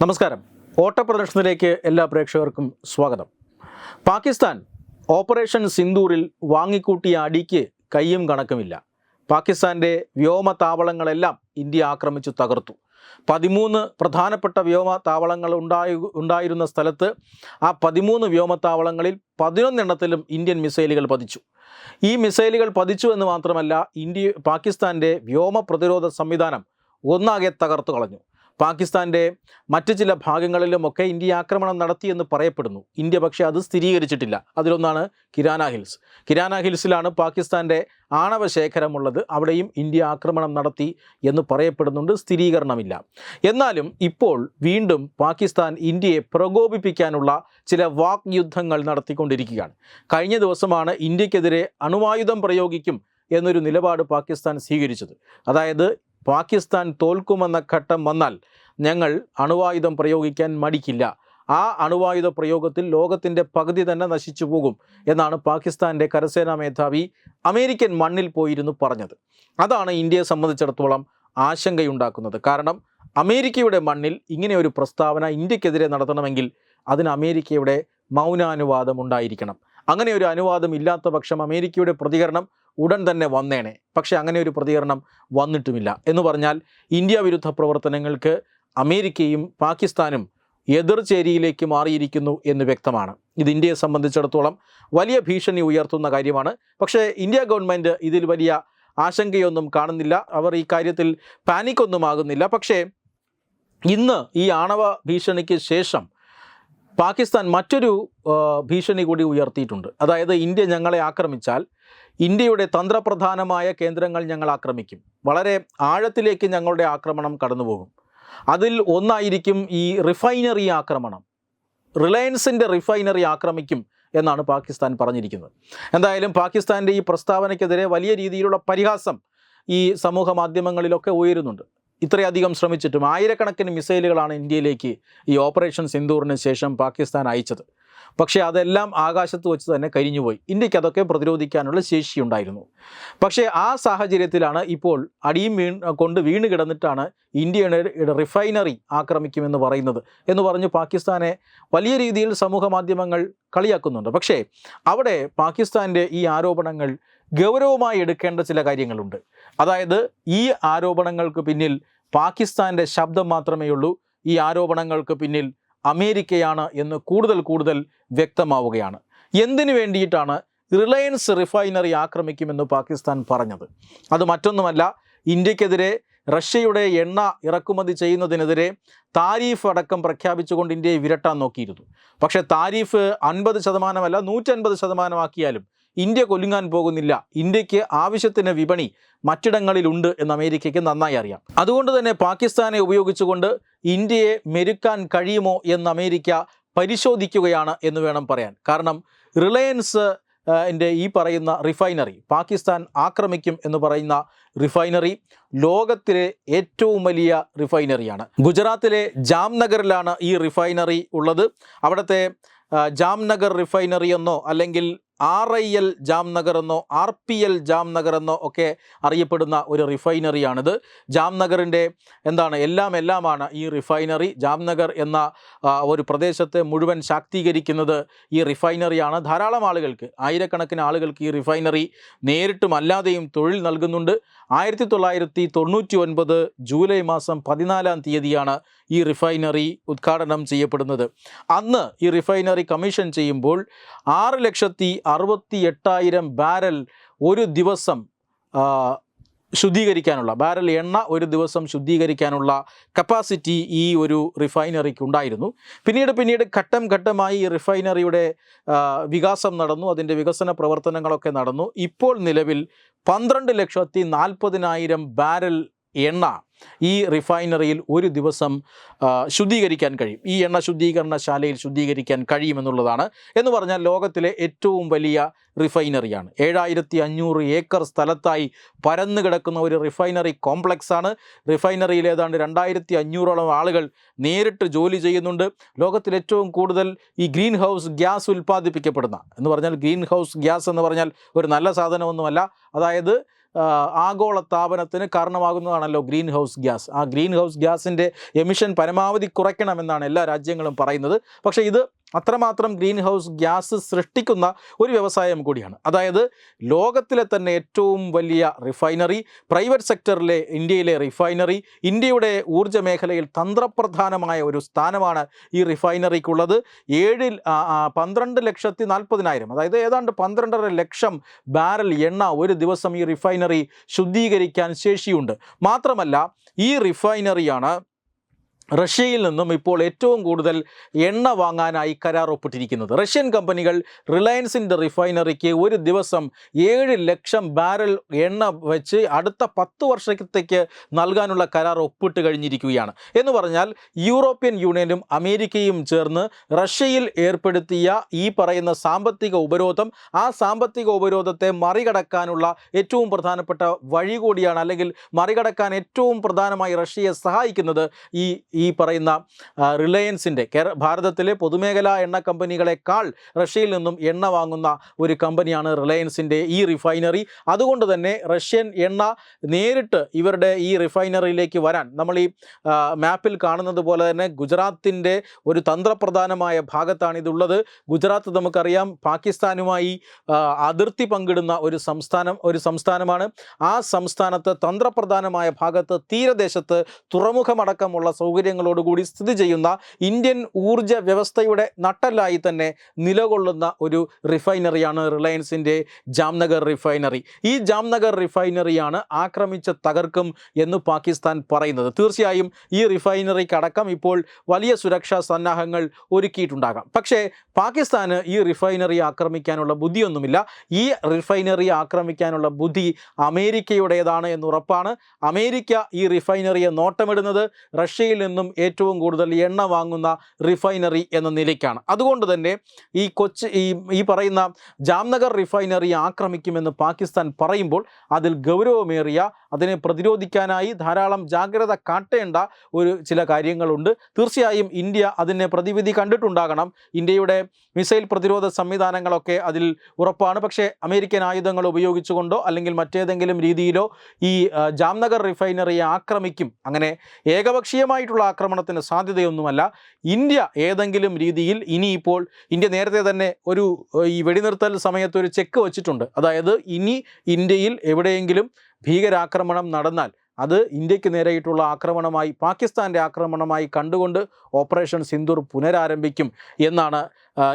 നമസ്കാരം. ഓട്ടപ്രദർശനത്തിലേക്ക് എല്ലാ പ്രേക്ഷകർക്കും സ്വാഗതം. പാകിസ്ഥാൻ ഓപ്പറേഷൻ സിന്ദൂറിൽ വാങ്ങിക്കൂട്ടിയ അടിക്ക് കയ്യും കണക്കുമില്ല. പാകിസ്ഥാന്റെ വ്യോമ താവളങ്ങളെല്ലാം ഇന്ത്യ ആക്രമിച്ചു തകർത്തു. പതിമൂന്ന് പ്രധാനപ്പെട്ട വ്യോമ താവളങ്ങൾ ഉണ്ടായി ഉണ്ടായിരുന്ന സ്ഥലത്ത് ആ പതിമൂന്ന് വ്യോമത്താവളങ്ങളിൽ പതിനൊന്നെണ്ണത്തിലും ഇന്ത്യൻ മിസൈലുകൾ പതിച്ചു. ഈ മിസൈലുകൾ പതിച്ചു എന്ന് മാത്രമല്ല ഇന്ത്യ പാകിസ്ഥാന്റെ വ്യോമ പ്രതിരോധ സംവിധാനം ഒന്നാകെ തകർത്തു കളഞ്ഞു. പാകിസ്ഥാന്റെ മറ്റ് ചില ഭാഗങ്ങളിലുമൊക്കെ ഇന്ത്യ ആക്രമണം നടത്തിയെന്ന് പറയപ്പെടുന്നു. ഇന്ത്യ പക്ഷേ അത് സ്ഥിരീകരിച്ചിട്ടില്ല. അതിലൊന്നാണ് കിരാന ഹിൽസ്. കിരാന ഹിൽസിലാണ് പാകിസ്ഥാന്റെ ആണവ ശേഖരമുള്ളത്. അവിടെയും ഇന്ത്യ ആക്രമണം നടത്തി എന്ന് പറയപ്പെടുന്നുണ്ട്. സ്ഥിരീകരണമില്ല. എന്നാലും ഇപ്പോൾ വീണ്ടും പാകിസ്ഥാൻ ഇന്ത്യയെ പ്രകോപിപ്പിക്കാനുള്ള ചില വാക് യുദ്ധങ്ങൾ നടത്തിക്കൊണ്ടിരിക്കുകയാണ്. കഴിഞ്ഞ ദിവസമാണ് ഇന്ത്യക്കെതിരെ അണുവായുധം പ്രയോഗിക്കും എന്നൊരു നിലപാട് പാകിസ്ഥാൻ സ്വീകരിച്ചത്. അതായത് പാകിസ്ഥാൻ തോൽക്കുമെന്ന ഘട്ടം വന്നാൽ ഞങ്ങൾ അണുവായുധം പ്രയോഗിക്കാൻ മടിക്കില്ല. ആ അണുവായുധ പ്രയോഗത്തിൽ ലോകത്തിന്റെ പകുതി തന്നെ നശിച്ചു പോകും എന്നാണ് പാകിസ്ഥാന്റെ കരസേനാ മേധാവി അമേരിക്കൻ മണ്ണിൽ പോയിരുന്നു പറഞ്ഞത്. അതാണ് ഇന്ത്യയെ സംബന്ധിച്ചിടത്തോളം ആശങ്കയുണ്ടാക്കുന്നത്. കാരണം അമേരിക്കയുടെ മണ്ണിൽ ഇങ്ങനെ ഒരു പ്രസ്താവന ഇന്ത്യക്കെതിരെ നടത്തണമെങ്കിൽ അതിന് അമേരിക്കയുടെ മൗനാനുവാദം ഉണ്ടായിരിക്കണം. അങ്ങനെ ഒരു അനുവാദം ഇല്ലാത്ത പക്ഷം അമേരിക്കയുടെ പ്രതികരണം ഉടൻ തന്നെ വന്നേനെ. പക്ഷേ അങ്ങനെ ഒരു പ്രതികരണം വന്നിട്ടുമില്ല. എന്ന് പറഞ്ഞാൽ ഇന്ത്യ വിരുദ്ധ പ്രവർത്തനങ്ങൾക്ക് അമേരിക്കയും പാകിസ്ഥാനും എതിർചേരിയിലേക്ക് മാറിയിരിക്കുന്നു എന്ന് വ്യക്തമാണ്. ഇത് ഇന്ത്യയെ സംബന്ധിച്ചിടത്തോളം വലിയ ഭീഷണി ഉയർത്തുന്ന കാര്യമാണ്. പക്ഷേ ഇന്ത്യ ഗവൺമെന്റ് ഇതിൽ വലിയ ആശങ്കയൊന്നും കാണുന്നില്ല. അവർ ഈ കാര്യത്തിൽ പാനിക്കൊന്നും ആകുന്നില്ല. പക്ഷേ ഇന്ന് ഈ ആണവ ഭീഷണിക്ക് ശേഷം പാകിസ്ഥാൻ മറ്റൊരു ഭീഷണി കൂടി ഉയർത്തിയിട്ടുണ്ട്. അതായത് ഇന്ത്യ ഞങ്ങളെ ആക്രമിച്ചാൽ ഇന്ത്യയുടെ തന്ത്രപ്രധാനമായ കേന്ദ്രങ്ങൾ ഞങ്ങൾ ആക്രമിക്കും. വളരെ ആഴത്തിലേക്ക് ഞങ്ങളുടെ ആക്രമണം കടന്നുപോകും. അതിൽ ഒന്നായിരിക്കും ഈ റിഫൈനറി ആക്രമണം. റിലയൻസിന്റെ റിഫൈനറി ആക്രമിക്കും എന്നാണ് പാകിസ്ഥാൻ പറഞ്ഞിരിക്കുന്നത്. എന്തായാലും പാകിസ്ഥാന്റെ ഈ പ്രസ്താവനയ്ക്കെതിരെ വലിയ രീതിയിലുള്ള പരിഹാസം ഈ സമൂഹ മാധ്യമങ്ങളിലൊക്കെ ഉയരുന്നുണ്ട്. ഇത്രയധികം ശ്രമിച്ചിട്ടും ആയിരക്കണക്കിന് മിസൈലുകളാണ് ഇന്ത്യയിലേക്ക് ഈ ഓപ്പറേഷൻ സിന്ദൂറിന് ശേഷം പാകിസ്ഥാൻ അയച്ചത്. പക്ഷേ അതെല്ലാം ആകാശത്ത് വെച്ച് തന്നെ കരിഞ്ഞുപോയി. ഇന്ത്യയ്ക്ക് അതൊക്കെ പ്രതിരോധിക്കാനുള്ള ശേഷിയുണ്ടായിരുന്നു പക്ഷേ ആ സാഹചര്യത്തിലാണ് ഇപ്പോൾ അടിയും വീൺ കൊണ്ട് വീണ് കിടന്നിട്ടാണ് ഇന്ത്യയുടെ റിഫൈനറി ആക്രമിക്കുമെന്ന് പറയുന്നത് എന്ന് പറഞ്ഞ് പാകിസ്ഥാനെ വലിയ രീതിയിൽ സമൂഹ മാധ്യമങ്ങൾ കളിയാക്കുന്നുണ്ട്. പക്ഷേ അവിടെ പാകിസ്ഥാന്റെ ഈ ആരോപണങ്ങൾ ഗൗരവമായി എടുക്കേണ്ട ചില കാര്യങ്ങളുണ്ട്. അതായത് ഈ ആരോപണങ്ങൾക്ക് പിന്നിൽ പാകിസ്ഥാന്റെ ശബ്ദം മാത്രമേ ഉള്ളൂ ഈ ആരോപണങ്ങൾക്ക് പിന്നിൽ അമേരിക്കയാണ് എന്ന് കൂടുതൽ കൂടുതൽ വ്യക്തമാവുകയാണ്. എന്തിനു വേണ്ടിയിട്ടാണ് റിലയൻസ് റിഫൈനറി ആക്രമിക്കുമെന്ന് പാകിസ്ഥാൻ പറഞ്ഞത്? അത് മറ്റൊന്നുമല്ല ഇന്ത്യക്കെതിരെ റഷ്യയുടെ എണ്ണ ഇറക്കുമതി ചെയ്യുന്നതിനെതിരെ താരീഫ് അടക്കം പ്രഖ്യാപിച്ചുകൊണ്ട് ഇന്ത്യയെ വിരട്ടാൻ നോക്കിയിരുന്നു. പക്ഷേ താരീഫ് അൻപത് ശതമാനമല്ല നൂറ്റൻപത് ശതമാനമാക്കിയാലും ഇന്ത്യ കൊല്ലുങ്ങാൻ പോകുന്നില്ല. ഇന്ത്യയ്ക്ക് ആവശ്യത്തിന് വിപണി മറ്റിടങ്ങളിലുണ്ട് എന്ന് അമേരിക്കയ്ക്ക് നന്നായി അറിയാം. അതുകൊണ്ട് തന്നെ പാകിസ്ഥാനെ ഉപയോഗിച്ചുകൊണ്ട് ഇന്ത്യയെ മെരുക്കാൻ കഴിയുമോ എന്ന് അമേരിക്ക പരിശോധിക്കുകയാണ് എന്ന് വേണം പറയാൻ. കാരണം റിലയൻസ് എന്റെ ഈ പറയുന്ന റിഫൈനറി പാകിസ്ഥാൻ ആക്രമിക്കും എന്ന് പറയുന്ന റിഫൈനറി ലോകത്തിലെ ഏറ്റവും വലിയ റിഫൈനറിയാണ്. ഗുജറാത്തിലെ ജാംനഗറിലാണ് ഈ റിഫൈനറി ഉള്ളത്. അവിടുത്തെ ജാംനഗർ റിഫൈനറി എന്നോ അല്ലെങ്കിൽ ആർ ഐ എൽ ജാംനഗർ എന്നോ ആർ പി എൽ ജാംനഗർ എന്നോ ഒക്കെ അറിയപ്പെടുന്ന ഒരു റിഫൈനറിയാണിത്. ജാംനഗറിന്റെ എന്താണ് എല്ലാം എല്ലാമാണ് ഈ റിഫൈനറി. ജാംനഗർ എന്ന ഒരു പ്രദേശത്തെ മുഴുവൻ ശാക്തീകരിക്കുന്നത് ഈ റിഫൈനറിയാണ്. ധാരാളം ആളുകൾക്ക് ആയിരക്കണക്കിന് ആളുകൾക്ക് ഈ റിഫൈനറി നേരിട്ടും അല്ലാതെയും തൊഴിൽ നൽകുന്നുണ്ട്. ആയിരത്തി തൊള്ളായിരത്തി തൊണ്ണൂറ്റി ഒൻപത് ജൂലൈ മാസം പതിനാലാം തീയതിയാണ് ഈ റിഫൈനറി ഉദ്ഘാടനം ചെയ്യപ്പെടുന്നത്. അന്ന് ഈ റിഫൈനറി കമ്മീഷൻ ചെയ്യുമ്പോൾ ആറ് ലക്ഷത്തി അറുപത്തി എട്ടായിരം ബാരൽ ഒരു ദിവസം ശുദ്ധീകരിക്കാനുള്ള ബാരൽ എണ്ണ ഒരു ദിവസം ശുദ്ധീകരിക്കാനുള്ള കപ്പാസിറ്റി ഈ ഒരു റിഫൈനറിക്ക് ഉണ്ടായിരുന്നു. പിന്നീട് പിന്നീട് ഘട്ടം ഘട്ടമായി ഈ റിഫൈനറിയുടെ വികാസം നടന്നു അതിന്റെ വികസന പ്രവർത്തനങ്ങളൊക്കെ നടന്നു. ഇപ്പോൾ നിലവിൽ പന്ത്രണ്ട് ലക്ഷത്തി നാൽപ്പതിനായിരം ബാരൽ എണ്ണ ഈ റിഫൈനറിയിൽ ഒരു ദിവസം ശുദ്ധീകരിക്കാൻ കഴിയും. ഈ എണ്ണ ശുദ്ധീകരണശാലയിൽ ശുദ്ധീകരിക്കാൻ കഴിയുമെന്നുള്ളതാണ്. എന്ന് പറഞ്ഞാൽ ലോകത്തിലെ ഏറ്റവും വലിയ റിഫൈനറിയാണ്. ഏഴായിരത്തി അഞ്ഞൂറ് ഏക്കർ സ്ഥലത്തായി പരന്നു കിടക്കുന്ന ഒരു റിഫൈനറി കോംപ്ലക്സ് ആണ് റിഫൈനറിയിൽ ഏതാണ്ട് രണ്ടായിരത്തി അഞ്ഞൂറോളം ആളുകൾ നേരിട്ട് ജോലി ചെയ്യുന്നുണ്ട്. ലോകത്തിൽ ഏറ്റവും കൂടുതൽ ഈ ഗ്രീൻ ഹൗസ് ഗ്യാസ് ഉൽപ്പാദിപ്പിക്കപ്പെടുന്ന എന്ന് പറഞ്ഞാൽ ഗ്രീൻ ഹൗസ് ഗ്യാസ് എന്ന് പറഞ്ഞാൽ ഒരു നല്ല സാധനമൊന്നുമല്ല. അതായത് ആഗോള താപനത്തിന് കാരണമാകുന്നതാണല്ലോ ഗ്രീൻ ഹൗസ് ഗ്യാസ്. ആ ഗ്രീൻ ഹൗസ് ഗ്യാസിന്റെ എമിഷൻ പരമാവധി കുറയ്ക്കണമെന്നാണ് എല്ലാ രാജ്യങ്ങളും പറയുന്നത്. പക്ഷേ ഇത് അത്രമാത്രം ഗ്രീൻ ഹൗസ് ഗ്യാസ് സൃഷ്ടിക്കുന്ന ഒരു വ്യവസായം കൂടിയാണ്. അതായത് ലോകത്തിലെ തന്നെ ഏറ്റവും വലിയ റിഫൈനറി പ്രൈവറ്റ് സെക്ടറിലെ ഇന്ത്യയിലെ റിഫൈനറി ഇന്ത്യയുടെ ഊർജ മേഖലയിൽ തന്ത്രപ്രധാനമായ ഒരു സ്ഥാനമാണ് ഈ റിഫൈനറിക്കുള്ളത്. ഏഴിൽ പന്ത്രണ്ട് ലക്ഷത്തി നാൽപ്പതിനായിരം അതായത് ഏതാണ്ട് പന്ത്രണ്ടര ലക്ഷം ബാരൽ എണ്ണ ഒരു ദിവസം ഈ റിഫൈനറി ശുദ്ധീകരിക്കാൻ ശേഷിയുണ്ട്. മാത്രമല്ല ഈ റിഫൈനറിയാണ് റഷ്യയിൽ നിന്നും ഇപ്പോൾ ഏറ്റവും കൂടുതൽ എണ്ണ വാങ്ങാനായി കരാർ ഒപ്പിട്ടിരിക്കുന്നത് റഷ്യൻ കമ്പനികൾ റിലയൻസിന്റെ റിഫൈനറിക്ക് ഒരു ദിവസം ഏഴ് ലക്ഷം ബാരൽ എണ്ണ വെച്ച് അടുത്ത പത്ത് വർഷത്തേക്ക് നൽകാനുള്ള കരാർ ഒപ്പിട്ട് കഴിഞ്ഞിരിക്കുകയാണ്. എന്ന് പറഞ്ഞാൽ യൂറോപ്യൻ യൂണിയനും അമേരിക്കയും ചേർന്ന് റഷ്യയിൽ ഏർപ്പെടുത്തിയ ഈ പറയുന്ന സാമ്പത്തിക ഉപരോധം ആ സാമ്പത്തിക ഉപരോധത്തെ മറികടക്കാനുള്ള ഏറ്റവും പ്രധാനപ്പെട്ട വഴി കൂടിയാണ് അല്ലെങ്കിൽ മറികടക്കാൻ ഏറ്റവും പ്രധാനമായി റഷ്യയെ സഹായിക്കുന്നത് ഈ ഈ പറയുന്ന റിലയൻസിന്റെ കേര ഭാരതത്തിലെ പൊതുമേഖലാ എണ്ണ കമ്പനികളെക്കാൾ റഷ്യയിൽ നിന്നും എണ്ണ വാങ്ങുന്ന ഒരു കമ്പനിയാണ് റിലയൻസിന്റെ ഈ റിഫൈനറി. അതുകൊണ്ട് തന്നെ റഷ്യൻ എണ്ണ നേരിട്ട് ഇവരുടെ ഈ റിഫൈനറിയിലേക്ക് വരാൻ നമ്മൾ ഈ മാപ്പിൽ കാണുന്നത് പോലെ തന്നെ ഗുജറാത്തിന്റെ ഒരു തന്ത്രപ്രധാനമായ ഭാഗത്താണിതുള്ളത് ഗുജറാത്ത് നമുക്കറിയാം പാകിസ്ഥാനുമായി അതിർത്തി പങ്കിടുന്ന ഒരു സംസ്ഥാനം ഒരു സംസ്ഥാനമാണ്. ആ സംസ്ഥാനത്ത് തന്ത്രപ്രധാനമായ ഭാഗത്ത് തീരദേശത്ത് തുറമുഖമടക്കമുള്ള സൗകര്യങ്ങളോടുകൂടി സ്ഥിതി ചെയ്യുന്ന ഇന്ത്യൻ ഊർജ വ്യവസ്ഥയുടെ നട്ടലായി തന്നെ നിലകൊള്ളുന്ന ഒരു റിഫൈനറിയാണ് റിലയൻസിന്റെ ജാംനഗർ റിഫൈനറി. ഈ ജാംനഗർ റിഫൈനറിയാണ് ആക്രമിച്ച് തകർക്കും എന്ന് പാകിസ്ഥാൻ പറയുന്നത്. തീർച്ചയായും ഈ റിഫൈനറിക്കടക്കം ഇപ്പോൾ വലിയ സുരക്ഷാ സന്നാഹങ്ങൾ ഒരുക്കിയിട്ടുണ്ടാകാം. പക്ഷേ പാകിസ്ഥാന് ഈ റിഫൈനറി ആക്രമിക്കാനുള്ള ബുദ്ധിയൊന്നുമില്ല. ഈ റിഫൈനറി ആക്രമിക്കാനുള്ള ബുദ്ധി അമേരിക്കയുടേതാണ് എന്നുറപ്പാണ് അമേരിക്ക ഈ റിഫൈനറിയെ നോട്ടമിടുന്നത് റഷ്യയിൽ നിന്നും ഏറ്റവും കൂടുതൽ എണ്ണ വാങ്ങുന്ന റിഫൈനറി എന്ന നിലയ്ക്കാണ്. അതുകൊണ്ട് തന്നെ ഈ കൊച്ചി ഈ ഈ പറയുന്ന ജാംനഗർ റിഫൈനറി ആക്രമിക്കുമെന്ന് പാകിസ്ഥാൻ പറയുമ്പോൾ അതിൽ ഗൗരവമേറിയ അതിനെ പ്രതിരോധിക്കാനായി ധാരാളം ജാഗ്രത കാട്ടേണ്ട ഒരു ചില കാര്യങ്ങളുണ്ട്. തീർച്ചയായും ഇന്ത്യ അതിനെ പ്രതിവിധി കണ്ടിട്ടുണ്ടാകണം. ഇന്ത്യയുടെ മിസൈൽ പ്രതിരോധ സംവിധാനങ്ങളൊക്കെ അതിൽ ഉറപ്പാണ്. പക്ഷേ അമേരിക്കൻ ആയുധങ്ങൾ ഉപയോഗിച്ചുകൊണ്ടോ അല്ലെങ്കിൽ മറ്റേതെങ്കിലും രീതിയിലോ ഈ ജാംനഗർ റിഫൈനറിയെ ആക്രമിക്കും. അങ്ങനെ ഏകപക്ഷീയമായിട്ടുള്ള ആക്രമണത്തിന് സാധ്യതയൊന്നുമല്ല. ഇന്ത്യ ഏതെങ്കിലും രീതിയിൽ ഇനിയിപ്പോൾ ഇന്ത്യ നേരത്തെ തന്നെ ഒരു ഈ വെടിനിർത്തൽ സമയത്ത് ഒരു ചെക്ക് വച്ചിട്ടുണ്ട്. അതായത് ഇനി ഇന്ത്യയിൽ എവിടെയെങ്കിലും ഭീകരാക്രമണം നടന്നാൽ അത് ഇന്ത്യയ്ക്ക് നേരെയിട്ടുള്ള ആക്രമണമായി പാകിസ്ഥാന്റെ ആക്രമണമായി കണ്ടുകൊണ്ട് ഓപ്പറേഷൻ സിന്ദൂർ പുനരാരംഭിക്കും എന്നാണ്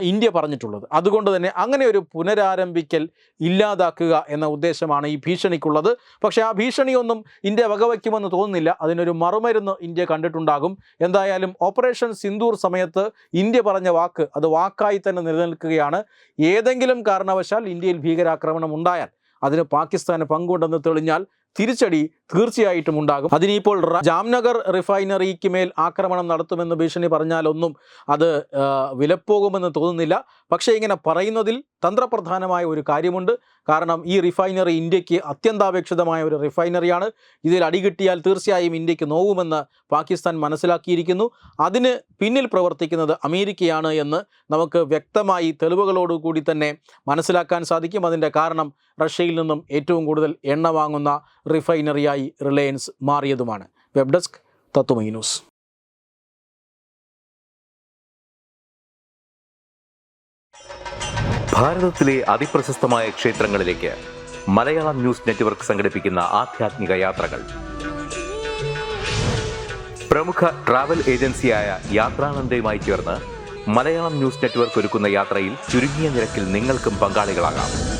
ഇന്ത്യ പറഞ്ഞിട്ടുള്ളത്. അതുകൊണ്ട് തന്നെ അങ്ങനെ ഒരു പുനരാരംഭിക്കൽ ഇല്ലാതാക്കുക എന്ന ഉദ്ദേശമാണ് ഈ ഭീഷണിക്കുള്ളത്. പക്ഷേ ആ ഭീഷണിയൊന്നും ഇന്ത്യ വകവയ്ക്കുമെന്ന് തോന്നുന്നില്ല. അതിനൊരു മറുമരുന്ന് ഇന്ത്യ കണ്ടിട്ടുണ്ടാകും. എന്തായാലും ഓപ്പറേഷൻ സിന്ദൂർ സമയത്ത് ഇന്ത്യ പറഞ്ഞ വാക്ക് അത് വാക്കായി തന്നെ നിലനിൽക്കുകയാണ്. ഏതെങ്കിലും കാരണവശാൽ ഇന്ത്യയിൽ ഭീകരാക്രമണം ഉണ്ടായാൽ അതിന് പാകിസ്ഥാന് പങ്കുണ്ടെന്ന് തെളിഞ്ഞാൽ തിരിച്ചടി തീർച്ചയായിട്ടും ഉണ്ടാകും. അതിനിപ്പോൾ ജാംനഗർ റിഫൈനറിക്ക് മേൽ ആക്രമണം നടത്തുമെന്ന് ഭീഷണി പറഞ്ഞാലൊന്നും അത് വിലപ്പോകുമെന്ന് തോന്നുന്നില്ല. പക്ഷേ ഇങ്ങനെ പറയുന്നതിൽ തന്ത്രപ്രധാനമായ ഒരു കാര്യമുണ്ട്. കാരണം ഈ റിഫൈനറി ഇന്ത്യയ്ക്ക് അത്യന്താപേക്ഷിതമായ ഒരു റിഫൈനറിയാണ്. ഇതിൽ അടികിട്ടിയാൽ തീർച്ചയായും ഇന്ത്യയ്ക്ക് നോവുമെന്ന് പാകിസ്ഥാൻ മനസ്സിലാക്കിയിരിക്കുന്നു. അതിന് പിന്നിൽ പ്രവർത്തിക്കുന്നത് അമേരിക്കയാണ് എന്ന് നമുക്ക് വ്യക്തമായി തെളിവുകളോടുകൂടി തന്നെ മനസ്സിലാക്കാൻ സാധിക്കും. അതിന്റെ കാരണം റഷ്യയിൽ നിന്നും ഏറ്റവും കൂടുതൽ എണ്ണ വാങ്ങുന്ന റിഫൈനറിയായി Reliance മാറിയതുമാണ്. Web desk Tatwamayi news. ഭാരതത്തിലെ അതിപ്രശസ്തമായ ക്ഷേത്രങ്ങളിലേക്ക് മലയാളം ന്യൂസ് നെറ്റ്വർക്ക് സംഘടിപ്പിക്കുന്ന യാത്രകൾ. പ്രമുഖ ഏജൻസിയായ മലയാളം ന്യൂസ് നെറ്റ്വർക്ക് ഒരുക്കുന്ന യാത്രയിൽ ചുരുങ്ങിയ നിരക്കിൽ പങ്കാളികളാകാം.